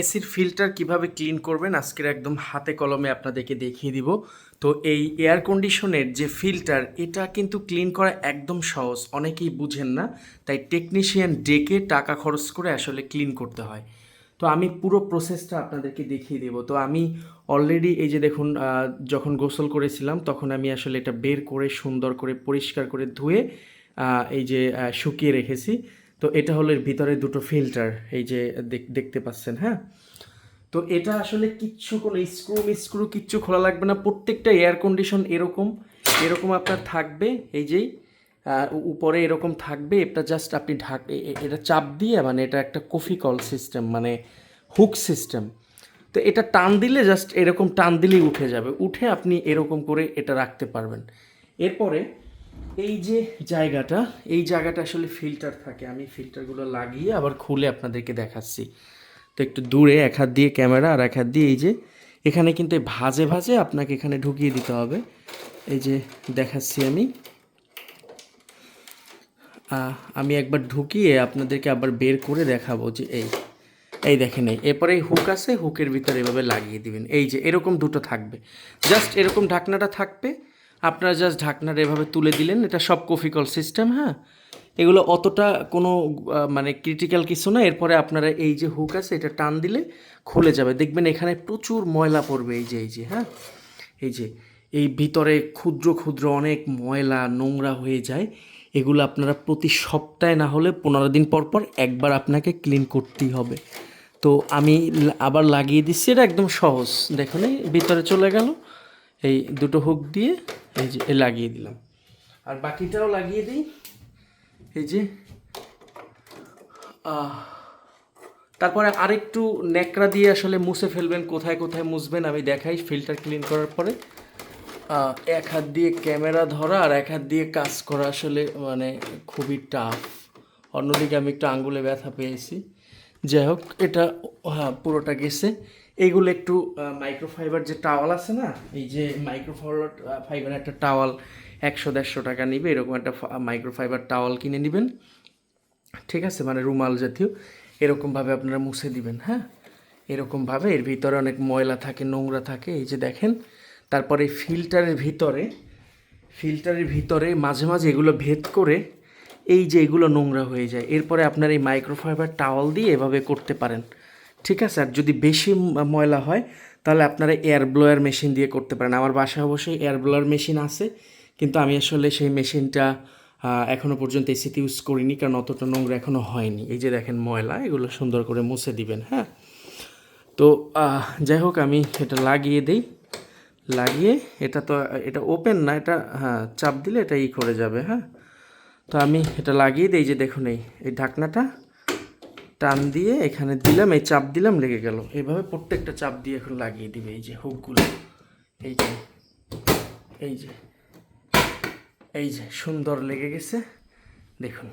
এসির ফিল্টার কীভাবে ক্লিন করবেন আজকের একদম হাতে কলমে আপনাদেরকে দেখিয়ে দিব। তো এই এয়ার কন্ডিশনের যে ফিল্টার, এটা কিন্তু ক্লিন করা একদম সহজ, অনেকেই বুঝেন না। তাই টেকনিশিয়ান ডেকে টাকা খরচ করে আসলে ক্লিন করতে হয়। তো আমি পুরো প্রসেসটা আপনাদেরকে দেখিয়ে দেবো। তো আমি অলরেডি এই যে দেখুন যখন গোসল করেছিলাম, তখন আমি আসলে এটা বের করে, সুন্দর করে, পরিষ্কার করে ধুয়ে এই যে শুকিয়ে রেখেছি। তো এটা হলো ভিতরে দুটো ফিল্টার এই যে দেখ- দেখতে পাচ্ছেন হ্যাঁ? তো এটা আসলে কিচ্ছু কোনো স্ক্রু স্ক্রু কিচ্ছু খোলা লাগবে না। প্রত্যেকটা এয়ার কন্ডিশন এরকম এরকম আপনার থাকবে, এই যেই উপরে এরকম থাকবে, এটা জাস্ট আপনি ঢাক এটা চাপ দিয়ে মানে এটা একটা কফি কল সিস্টেম মানে হুক সিস্টেম তো এটা টান দিলে জাস্ট এরকম টান দিলেই উঠে যাবে, উঠে আপনি এরকম করে এটা রাখতে পারবেন। এরপরে এই যে জায়গাটা, এই জায়গাটা আসলে ফিল্টার থাকে। আমি ফিল্টারগুলো লাগিয়ে আবার খুলে আপনাদেরকে দেখাচ্ছি। তো একটু দূরে এক হাত দিয়ে ক্যামেরা আর এক হাত দিয়ে এই যে, এখানে কিন্তু ভাজে ভাজে আপনাকে এখানে ঢুকিয়ে দিতে হবে। এই যে দেখাচ্ছি আমি। আমি একবার ঢুকিয়ে আপনাদেরকে আবার বের করে দেখাবো যে এই এই দেখেন এই। এরপরে এই হুক আছে হুকের ভিতরে এভাবে লাগিয়ে দিবেন। এই যে এরকম দুটো থাকবে। জাস্ট এরকম ঢাকনাটা থাকবে আপনারা জাস্ট ঢাকনাটা এভাবে তুলে দিলেন, এটা সব কফিকল সিস্টেম হ্যাঁ? এগুলো অতটা কোনো মানে ক্রিটিক্যাল কিছু না, এরপরে আপনারা এই যে হুক আছে, এটা টান দিলে খুলে যাবে। দেখবেন এখানে প্রচুর ময়লা পড়বে, এই যে এই যে হ্যাঁ? এই যে, এই ভিতরে ক্ষুদ্র ক্ষুদ্র অনেক ময়লা, নোংরা হয়ে যায়। এগুলো আপনারা প্রতি সপ্তাহে না হলে পনেরো দিন পর পর একবার আপনাকে ক্লিন করতেই হবে। তো আমি আবার লাগিয়ে দিচ্ছি, এটা একদম সহজ। দেখুন ভিতরে চলে গেল। এই দুটো হুক দিয়ে এই যে লাগিয়ে দিলাম। আর বাকিটাও লাগিয়ে দিই। এই যে তারপরে আরেকটু ন্যাকড়া দিয়ে আসলে মুছে ফেলবেন, কোথায় কোথায় মুছবেন আমি দেখাই ফিল্টার ক্লিন করার পরে। এক হাত দিয়ে ক্যামেরা ধরা আর এক হাত দিয়ে কাজ করা আসলে মানে খুবই টাফ অন্যদিকে আমি একটু আঙ্গুলে ব্যথা পেয়েছি। যাই হোক, এটা হ্যাঁ পুরোটা গেছে। এইগুলো একটু মাইক্রোফাইবার যে টাওয়াল আছে না, এই যে মাইক্রোফাইবার ফাইবার একটা টাওয়াল একশো দেড়শো টাকা নিবে, এরকম একটা মাইক্রোফাইবার টাওয়াল কিনে নেবেন। ঠিক আছে মানে রুমাল জাতীয়, এরকমভাবে আপনারা মুছে দিবেন হ্যাঁ? এরকমভাবে, এর ভিতরে অনেক ময়লা থাকে, নোংরা থাকে, এই যে দেখেন, তারপরে ফিল্টারের ভিতরে ফিল্টারের ভিতরে মাঝে মাঝে এগুলো ভেদ করে এই যে এগুলো নোংরা হয়ে যায়, এরপরে আপনার এই মাইক্রোফাইবার টাওয়াল দিয়ে এভাবে করতে পারেন। ঠিক আছে? আর যদি বেশি ময়লা হয়, তাহলে আপনারা এয়ার ব্লোয়ার মেশিন দিয়ে করতে পারেন। আমার বাসায় অবশ্যই এয়ার ব্লোয়ার মেশিন আছে, কিন্তু আমি আসলে সেই মেশিনটা এখনও এখনও পর্যন্ত এসিতে ইউজ করিনি, কারণ অতটা নোংরা এখনও হয়নি। এই যে দেখেন ময়লা, এগুলো সুন্দর করে মুছে দিবেন হ্যাঁ? তো যাই হোক, আমি এটা লাগিয়ে দেই। লাগিয়ে, এটা তো, এটা ওপেন না, এটা হ্যাঁ চাপ দিলে এটা ই করে যাবে হ্যাঁ? তো আমি এটা লাগিয়ে দিই যে দেখুন এই এই ঢাকনাটা টান দিয়ে এখানে দিলাম, এই চাপ দিলাম, লেগে গেল। এইভাবে প্রত্যেকটা চাপ দিয়ে এখন লাগিয়ে দিবে, এই যে হুকগুলো। এই যে এই যে এই যে, সুন্দর লেগে গেছে। দেখুন,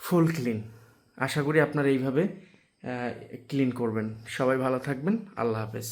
ফুল ক্লিন। আশা করি আপনারা এইভাবে ক্লিন করবেন। সবাই ভালো থাকবেন। আল্লাহ হাফেজ।